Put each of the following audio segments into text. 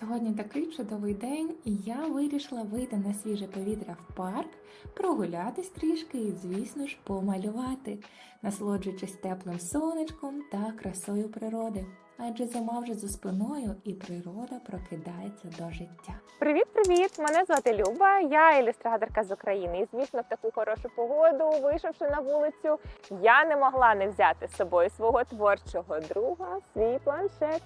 Сьогодні такий чудовий день, і я вирішила вийти на свіже повітря в парк, прогулятись трішки і, звісно ж, помалювати, насолоджуючись теплим сонечком та красою природи. Адже зима вже за спиною і природа прокидається до життя. Привіт, привіт! Мене звати Люба. Я ілюстраторка з України. І звісно, в таку хорошу погоду, вийшовши на вулицю, я не могла не взяти з собою свого творчого друга, свій планшет.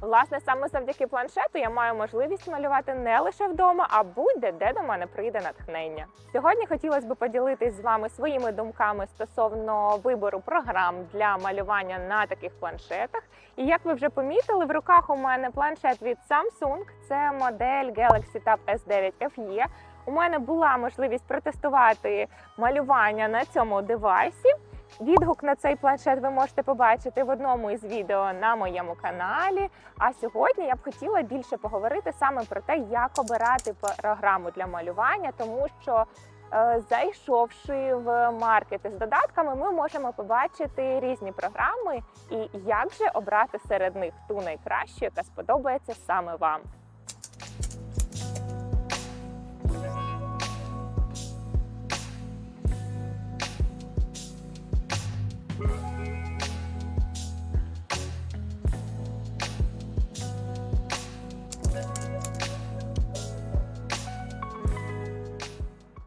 Власне, саме завдяки планшету я маю можливість малювати не лише вдома, а будь-де, де до мене прийде натхнення. Сьогодні хотілося б поділитись з вами своїми думками стосовно вибору програм для малювання на таких планшетах. І як ви вже помітили, в руках у мене планшет від Samsung. Це модель Galaxy Tab S9 FE. У мене була можливість протестувати малювання на цьому девайсі. Відгук на цей планшет ви можете побачити в одному із відео на моєму каналі. А сьогодні я б хотіла більше поговорити саме про те, як обирати програму для малювання, тому що е, зайшовши в маркети з додатками, ми можемо побачити різні програми і як же обрати серед них ту найкращу, яка сподобається саме вам.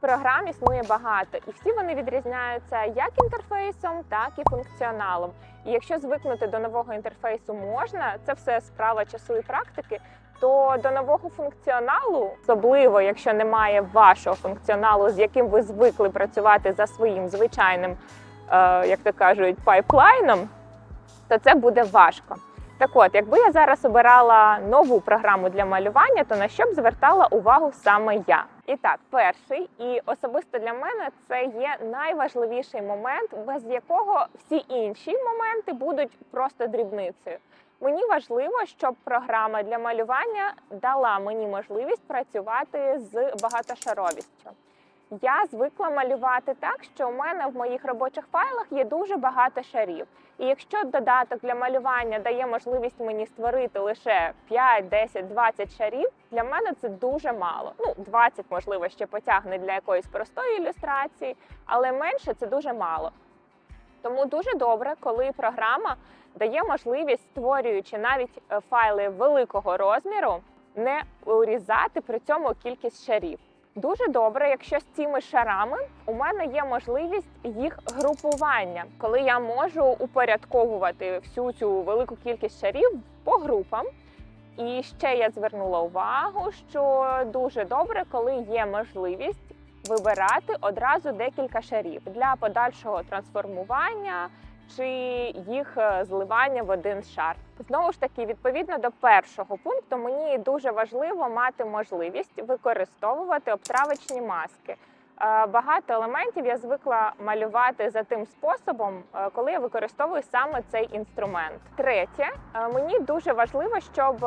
Програм існує багато, і всі вони відрізняються як інтерфейсом, так і функціоналом. І якщо звикнути до нового інтерфейсу можна, це все справа часу і практики. То до нового функціоналу, особливо якщо немає вашого функціоналу, з яким ви звикли працювати за своїм звичайним, е, як то кажуть, пайплайном, то це буде важко. Так от, якби я зараз обирала нову програму для малювання, то на що б звертала увагу саме я? І так, перший і особисто для мене це є найважливіший момент, без якого всі інші моменти будуть просто дрібницею. Мені важливо, щоб програма для малювання дала мені можливість працювати з багатошаровістю. Я звикла малювати так, що у мене в моїх робочих файлах є дуже багато шарів. І якщо додаток для малювання дає можливість мені створити лише 5, 10, 20 шарів, для мене це дуже мало. Ну, 20, можливо, ще потягне для якоїсь простої ілюстрації, але менше це дуже мало. Тому дуже добре, коли програма дає можливість, створюючи навіть е, файли великого розміру, не урізати при цьому кількість шарів. Дуже добре, якщо з цими шарами у мене є можливість їх групування, коли я можу упорядковувати всю цю велику кількість шарів по групам. І ще я звернула увагу, що дуже добре, коли є можливість вибирати одразу декілька шарів для подальшого трансформування чи їх е, зливання в один шар. Знову ж таки, відповідно до першого пункту, мені дуже важливо мати можливість використовувати обтравочні маски. Е, Багато елементів я звикла малювати за тим способом, е, коли я використовую саме цей інструмент. Третє, е, мені дуже важливо, щоб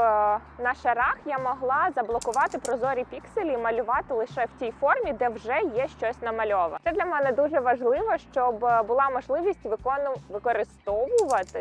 на шарах я могла заблокувати прозорі пікселі і малювати лише в тій формі, де вже є щось намальоване. Це для мене дуже важливо, щоб була можливість викону використовувати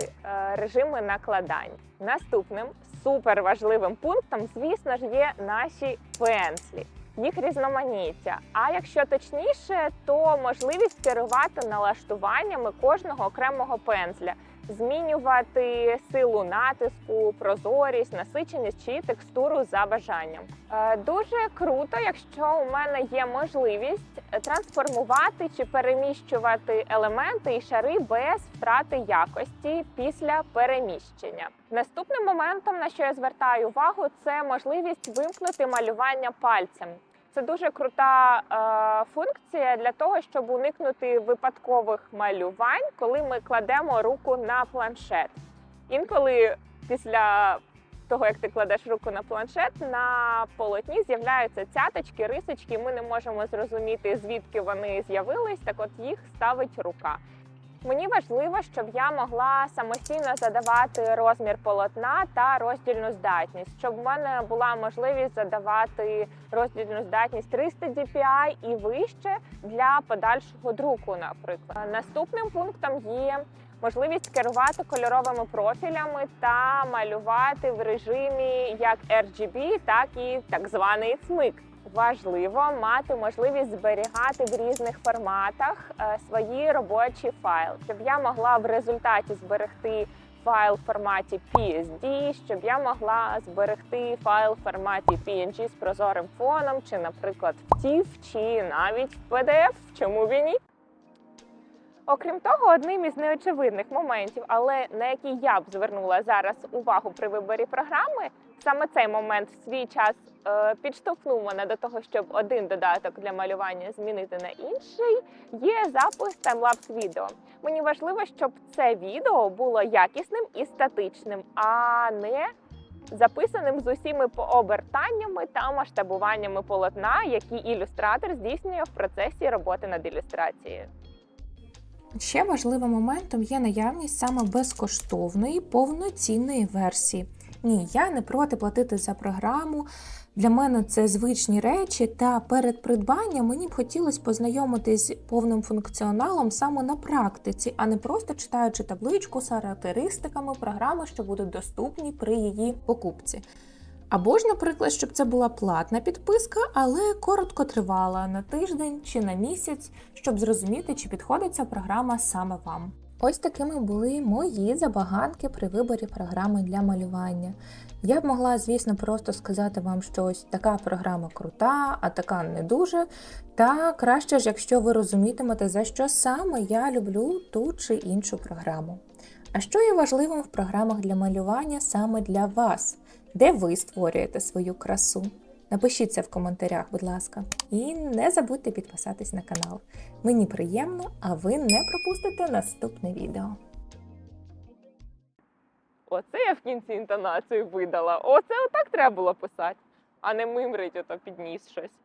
режими накладань. Наступним супер важливим пунктом, звісно ж, є наші пенслі їх різноманіття. А якщо точніше, то можливість керувати налаштуваннями кожного окремого пензля, змінювати силу натиску, прозорість, насиченість чи текстуру за бажанням. Е, Дуже круто, якщо у мене є можливість трансформувати чи переміщувати елементи і шари без втрати якості після переміщення. Наступним моментом, на що я звертаю увагу, це можливість вимкнути малювання пальцем. Це дуже крута е, функція для того, щоб уникнути випадкових малювань, коли ми кладемо руку на планшет. Інколи після того, як ти кладеш руку на планшет, на полотні з'являються цяточки, рисочки. Ми не можемо зрозуміти, звідки вони з'явились. Так, от їх ставить рука. Мені важливо, щоб я могла самостійно задавати розмір полотна та роздільну здатність, щоб в мене була можливість задавати роздільну здатність 300 dpi і вище для подальшого друку. Наприклад, наступним пунктом є можливість керувати кольоровими профілями та малювати в режимі як RGB, так і так званий смик. Важливо мати можливість зберігати в різних форматах е, свої робочі файли, щоб я могла в результаті зберегти файл в форматі PSD, щоб я могла зберегти файл в форматі PNG з прозорим фоном, чи, наприклад, в TIFF, чи навіть в PDF. Чому він ні? Окрім того, одним із неочевидних моментів, але на який я б звернула зараз увагу при виборі програми, саме цей момент в свій час е, підштовхнув мене до того, щоб один додаток для малювання змінити на інший, є запис таймлапс відео. Мені важливо, щоб це відео було якісним і статичним, а не записаним з усіми пообертаннями та масштабуваннями полотна, які ілюстратор здійснює в процесі роботи над ілюстрацією. Ще важливим моментом є наявність саме безкоштовної повноцінної версії. Ні, я не проти платити за програму. Для мене це звичні речі, та перед придбанням мені б хотілося познайомитись з повним функціоналом саме на практиці, а не просто читаючи табличку з характеристиками програми, що будуть доступні при її покупці. Або ж, наприклад, щоб це була платна підписка, але коротко тривала на тиждень чи на місяць, щоб зрозуміти, чи підходить ця програма саме вам. Ось такими були мої забаганки при виборі програми для малювання. Я б могла, звісно, просто сказати вам, що ось така програма крута, а така не дуже. Та краще ж, якщо ви розумітимете, за що саме я люблю ту чи іншу програму. А що є важливим в програмах для малювання саме для вас? Де ви створюєте свою красу? Напишіть це в коментарях, будь ласка. І не забудьте підписатись на канал. Мені приємно, а ви не пропустите наступне відео. Оце я в кінці інтонацію видала. Оце отак треба було писати, а не мимрить ото підніс щось.